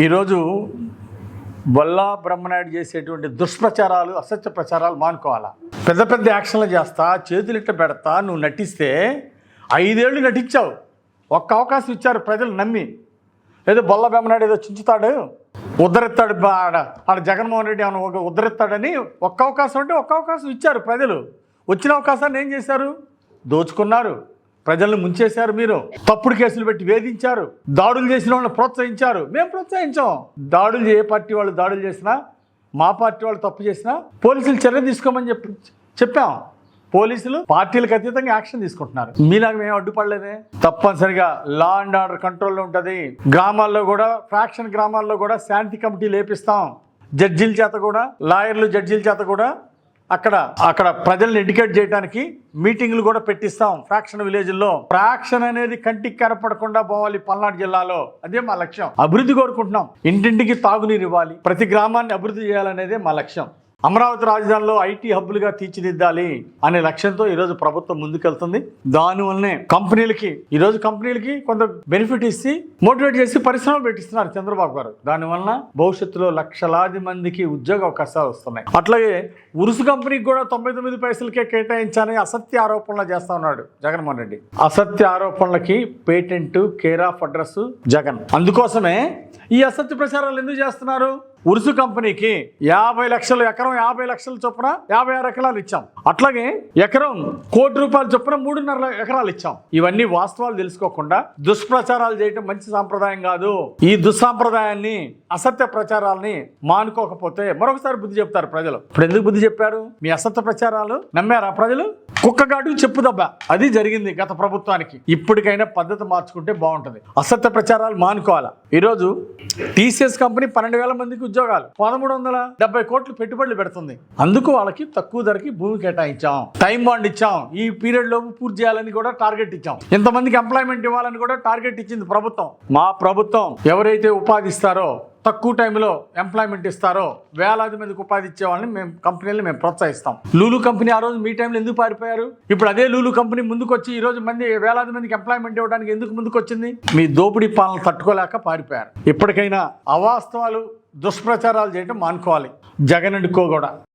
ఈరోజు బొల్లా బ్రహ్మనాయుడు చేసేటువంటి దుష్ప్రచారాలు అసత్య ప్రచారాలు మానుకోవాలా? పెద్ద పెద్ద యాక్షన్లు చేస్తా చేతులు ఇట్ట పెడతా నువ్వు నటిస్తే ఐదేళ్ళు నటించావు. ఒక్క అవకాశం ఇచ్చారు ప్రజలు నమ్మి. ఏదో బొల్ల బ్రహ్మనాయుడు ఏదో చించుతాడు? ఉద్ధరిస్తాడు ఆడ ఆడ జగన్మోహన్ రెడ్డి ఆయన ఒక ఉద్ధరిస్తాడని ఒక్క అవకాశం అంటే ఒక్క అవకాశం ఇచ్చారు ప్రజలు. వచ్చిన అవకాశాన్ని ఏం చేశారు? దోచుకున్నారు. ప్రజలను ముంచేశారు మీరు. తప్పుడు కేసులు పెట్టి వేధించారు. దాడులు చేసిన వాళ్ళని ప్రోత్సహించారు. మేము ప్రోత్సహించాం. దాడులు ఏ పార్టీ వాళ్ళు దాడులు చేసినా మా పార్టీ వాళ్ళు తప్పు చేసినా పోలీసులు చర్య తీసుకోమని చెప్పి చెప్పాం. పోలీసులు పార్టీలకు అతీతంగా యాక్షన్ తీసుకుంటున్నారు. మీలాగా మేము అడ్డుపడలేదే. తప్పనిసరిగా లా అండ్ ఆర్డర్ కంట్రోల్లో ఉంటుంది. గ్రామాల్లో కూడా ఫ్రాక్షన్ గ్రామాల్లో కూడా శాంతి కమిటీ లేపిస్తాం జడ్జీల చేత కూడా లాయర్లు జడ్జీల చేత కూడా అక్కడ అక్కడ ప్రజల్ని ఎడ్యుకేట్ చేయడానికి మీటింగ్లు కూడా పెట్టిస్తాం ఫ్రాక్షన్ విలేజ్లో. ఫ్రాక్షన్ అనేది కంటికి కనపడకుండా పోవాలి పల్నాడు జిల్లాలో. అదే మా లక్ష్యం. అభివృద్ధి కోరుకుంటున్నాం. ఇంటింటికి తాగునీరు ఇవ్వాలి. ప్రతి గ్రామాన్ని అభివృద్ధి చేయాలనేదే మా లక్ష్యం. అమరావతి రాజధానిలో ఐటీ హబ్బులుగా తీర్చిదిద్దాలి అనే లక్ష్యంతో ఈరోజు ప్రభుత్వం ముందుకెళ్తుంది. దానివల్లనే కంపెనీలకి ఈరోజు కంపెనీలకి కొంత బెనిఫిట్ ఇచ్చి మోటివేట్ చేసి పరిశ్రమలు పెట్టిస్తున్నారు చంద్రబాబు గారు. దానివల్ల భవిష్యత్తులో లక్షలాది మందికి ఉద్యోగ అవకాశాలు వస్తున్నాయి. అట్లాగే ఉరుసు కంపెనీకి కూడా తొంభై తొమ్మిది పైసలకే కేటాయించాలని అసత్య ఆరోపణలు చేస్తా ఉన్నాడు జగన్మోహన్ రెడ్డి. అసత్య ఆరోపణలకి patent care of address Jagan. అందుకోసమే ఈ అసత్య ప్రచారాలు ఎందుకు చేస్తున్నారు? ఉరుసు కంపెనీకి యాభై లక్షలు ఎకరం యాభై లక్షల చొప్పున యాభై ఆరు ఎకరాలు ఇచ్చాం. అట్లాగే ఎకరం కోటి రూపాయల చొప్పున మూడున్నర ఎకరాలు ఇచ్చాం. ఇవన్నీ వాస్తవాలు తెలుసుకోకుండా దుష్ప్రచారాలు చేయటం మంచి సాంప్రదాయం కాదు. ఈ దుస్సాంప్రదాయాన్ని అసత్య ప్రచారాలని మానుకోకపోతే మరొకసారి బుద్ధి చెప్తారు ప్రజలు. ఇప్పుడు ఎందుకు బుద్ధి చెప్పారు? మీ అసత్య ప్రచారాలు నమ్మారా ప్రజలు? కుక్కగాటు చెప్పు దెబ్బ అది జరిగింది గత ప్రభుత్వానికి. ఇప్పటికైనా పద్ధతి మార్చుకుంటే బాగుంటుంది. అసత్య ప్రచారాలు మానుకోవాలా? ఈరోజు టీసీఎస్ కంపెనీ పన్నెండు వేల మందికి ఉద్యోగాలు. పదమూడు వందల డెబ్బై కోట్లు పెట్టుబడులు పెడుతుంది. అందుకు వాళ్ళకి తక్కువ ధరకి భూమి కేటాయించాం. టైం బాండ్ ఇచ్చాం. ఈ పీరియడ్ లోపు పూర్తి చేయాలని కూడా టార్గెట్ ఇచ్చాం. ఇంతమందికి ఎంప్లాయ్మెంట్ ఇవ్వాలని కూడా టార్గెట్ ఇచ్చింది ప్రభుత్వం. మా ప్రభుత్వం ఎవరైతే ఉపాధిస్తారో తక్కువ టైంలో ఎంప్లాయ్మెంట్ ఇస్తారో వేలాది మందికి ఉపాధి ఇచ్చే వాళ్ళని మేము కంపెనీలు మేము ప్రోత్సహిస్తాం. లూలు కంపెనీ ఆ రోజు మీ టైంలో ఎందుకు పారిపోయారు? ఇప్పుడు అదే లూలు కంపెనీ ముందుకు వచ్చి ఈ రోజు మంది వేలాది మందికి ఎంప్లాయ్మెంట్ ఇవ్వడానికి ఎందుకు ముందుకు వచ్చింది మీ దోపిడీ పాలన తట్టుకోలేక పారిపోయారు. ఇప్పటికైనా అవాస్తవాలు దుష్ప్రచారాలు చేయడం మానుకోవాలి. జగన్ అండ్ కో కూడా